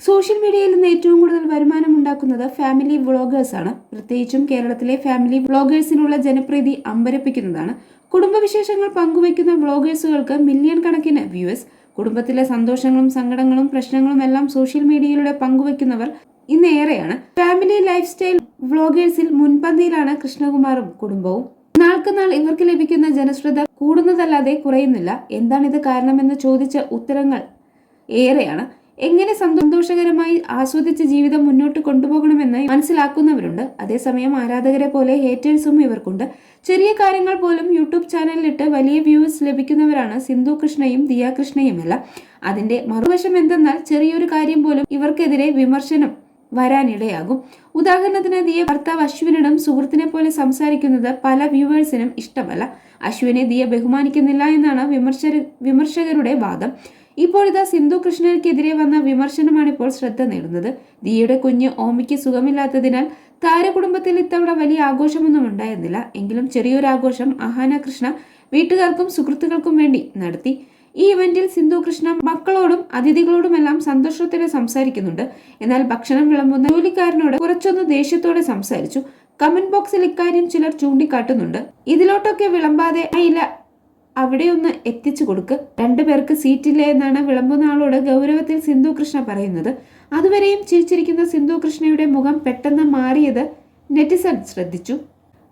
Social മീഡിയയിൽ നിന്ന് ഏറ്റവും കൂടുതൽ വരുമാനം ഉണ്ടാക്കുന്നത് ഫാമിലി വ്ളോഗേഴ്സാണ് പ്രത്യേകിച്ചും കേരളത്തിലെ ഫാമിലി വ്ളോഗേഴ്സിനുള്ള ജനപ്രീതി അമ്പരപ്പിക്കുന്നതാണ്. കുടുംബവിശേഷങ്ങൾ പങ്കുവയ്ക്കുന്ന വ്ളോഗേഴ്സുകൾക്ക് മില്യൺ കണക്കിന് വ്യൂവേഴ്സ്. കുടുംബത്തിലെ സന്തോഷങ്ങളും സങ്കടങ്ങളും പ്രശ്നങ്ങളും എല്ലാം സോഷ്യൽ മീഡിയയിലൂടെ പങ്കുവയ്ക്കുന്നവർ ഇന്ന് ഏറെയാണ്. ഫാമിലി ലൈഫ് സ്റ്റൈൽ വ്ളോഗേഴ്സിൽ മുൻപന്തിയിലാണ് കൃഷ്ണകുമാറും കുടുംബവും. നാൾക്ക് നാൾ ഇവർക്ക് ലഭിക്കുന്ന ജനശ്രദ്ധ കൂടുന്നതല്ലാതെ കുറയുന്നില്ല. എന്താണിത് കാരണമെന്ന് ചോദിച്ച ഉത്തരങ്ങൾ ഏറെയാണ്. എങ്ങനെ സന്തോഷകരമായി ആസ്വദിച്ച് ജീവിതം മുന്നോട്ട് കൊണ്ടുപോകണമെന്ന് മനസ്സിലാക്കുന്നവരുണ്ട്. അതേസമയം ആരാധകരെ പോലെ ഹേറ്റേഴ്സും ഇവർക്കുണ്ട്. ചെറിയ കാര്യങ്ങൾ പോലും യൂട്യൂബ് ചാനലിലിട്ട് വലിയ വ്യൂസ് ലഭിക്കുന്നവരാണ് സിന്ധു കൃഷ്ണയും ദിയ കൃഷ്ണയുമല്ല. അതിന്റെ മറുവശം എന്തെന്നാൽ ചെറിയൊരു കാര്യം പോലും ഇവർക്കെതിരെ വിമർശനം വരാനിടയാകും. ഉദാഹരണത്തിന് ദിയ ഭർത്താവ് അശ്വിനോടും സുഹൃത്തിനെ പോലെ സംസാരിക്കുന്നത് പല വ്യൂവേഴ്സിനും ഇഷ്ടമല്ല. അശ്വിനെ ദിയ ബഹുമാനിക്കുന്നില്ല എന്നാണ് വിമർശക വിമർശകരുടെ വാദം. ഇപ്പോൾ ഇതാ സിന്ധു കൃഷ്ണനക്കെതിരെ വന്ന വിമർശനമാണ് ഇപ്പോൾ ശ്രദ്ധ നേടുന്നത്. ദിയയുടെ കുഞ്ഞ് ഓമിക്ക് സുഖമില്ലാത്തതിനാൽ താരകുടുംബത്തിൽ ഇത്തവണ വലിയ ആഘോഷമൊന്നും ഉണ്ടായിരുന്നില്ല. എങ്കിലും ചെറിയൊരു ആഘോഷം അഹാന കൃഷ്ണ വീട്ടുകാർക്കും സുഹൃത്തുക്കൾക്കും വേണ്ടി നടത്തി. ഈ ഇവന്റിൽ സിന്ധു കൃഷ്ണ മക്കളോടും അതിഥികളോടുമെല്ലാം സന്തോഷത്തോടെ സംസാരിക്കുന്നുണ്ട്. എന്നാൽ ഭക്ഷണം വിളമ്പുന്ന ജോലിക്കാരനോട് കുറച്ചൊന്ന് ദേഷ്യത്തോടെ സംസാരിച്ചു. കമന്റ് ബോക്സിൽ ഇക്കാര്യം ചിലർ ചൂണ്ടിക്കാട്ടുന്നുണ്ട്. ഇതിലോട്ടൊക്കെ വിളമ്പാതെ ഇല്ല അവിടെ ഒന്ന് എത്തിച്ചു കൊടുക്ക്. രണ്ടു പേർക്ക് സീറ്റില്ല എന്നാണ് വിളമ്പുന്ന ആളോട് ഗൗരവത്തിൽ സിന്ധു കൃഷ്ണ പറയുന്നത്. അതുവരെയും ചിരിച്ചിരിക്കുന്ന സിന്ധു കൃഷ്ണയുടെ മുഖം പെട്ടെന്ന് മാറിയത് നെറ്റിസൺ ശ്രദ്ധിച്ചു.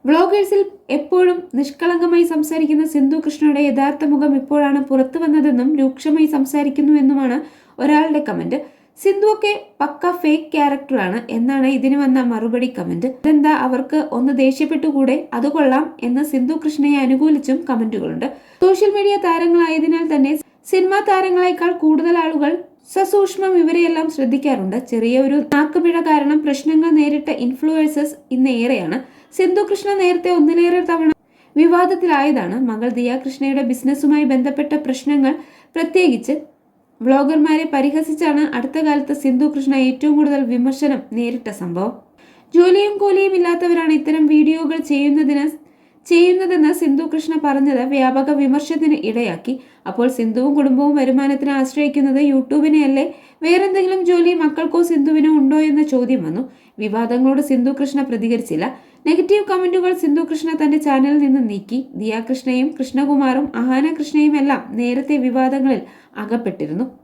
വ്ളോഗേഴ്സിൽ എപ്പോഴും നിഷ്കളങ്കമായി സംസാരിക്കുന്ന സിന്ധു കൃഷ്ണയുടെ യഥാർത്ഥ മുഖം ഇപ്പോഴാണ് പുറത്തു വന്നതെന്നും രൂക്ഷമായി സംസാരിക്കുന്നുവെന്നുമാണ് ഒരാളുടെ കമന്റ്. സിന്ധു ഒക്കെ പക്ക ഫേക്ക് ക്യാരക്ടറാണ് എന്നാണ് ഇതിന് വന്ന മറുപടി കമന്റ്. ഇതെന്താ അവർക്ക് ഒന്ന് ദേഷ്യപ്പെട്ടുകൂടെ? അത് കൊള്ളാം എന്ന് സിന്ധു കൃഷ്ണയെ അനുകൂലിച്ചും കമന്റുകളുണ്ട്. സോഷ്യൽ മീഡിയ താരങ്ങളായതിനാൽ തന്നെ സിനിമാ താരങ്ങളെക്കാൾ കൂടുതൽ ആളുകൾ സസൂക്ഷ്മം ഇവരെയെല്ലാം ശ്രദ്ധിക്കാറുണ്ട്. ചെറിയൊരു നാക്കുപിഴ കാരണം പ്രശ്നങ്ങൾ നേരിട്ട ഇൻഫ്ലുവൻസസ് ഇന്ന് ഏറെയാണ്. സിന്ധു കൃഷ്ണ നേരത്തെ ഒന്നിലേറെ തവണ വിവാദത്തിലായതാണ്. മകൾ ദിയാകൃഷ്ണയുടെ ബിസിനസ്സുമായി ബന്ധപ്പെട്ട പ്രശ്നങ്ങൾ പ്രത്യേകിച്ച് വ്ളോഗർമാരെ പരിഹസിച്ചാണ് അടുത്ത കാലത്ത് സിന്ധു കൃഷ്ണ ഏറ്റവും കൂടുതൽ വിമർശനം നേരിട്ട സംഭവം. ജോലിയും കൂലിയും ഇല്ലാത്തവരാണ് ഇത്തരം വീഡിയോകൾ ചെയ്യുന്നതിന് ചെയ്യുന്നതെന്ന് സിന്ധു കൃഷ്ണ പറഞ്ഞത് വ്യാപക വിമർശത്തിന് ഇടയാക്കി. അപ്പോൾ സിന്ധുവും കുടുംബവും വരുമാനത്തിന് ആശ്രയിക്കുന്നത് യൂട്യൂബിനെയല്ലേ? വേറെന്തെങ്കിലും ജോലി മക്കൾക്കോ സിന്ധുവിനോ ഉണ്ടോ എന്ന ചോദ്യം വന്നു. വിവാദങ്ങളോട് സിന്ധു കൃഷ്ണ പ്രതികരിച്ചില്ല. നെഗറ്റീവ് കമന്റുകൾ സിന്ധു കൃഷ്ണ തന്റെ ചാനലിൽ നിന്ന് നീക്കി. ദിയാകൃഷ്ണയും കൃഷ്ണകുമാറും അഹാന കൃഷ്ണയും എല്ലാം നേരത്തെ വിവാദങ്ങളിൽ അകപ്പെട്ടിരുന്നു.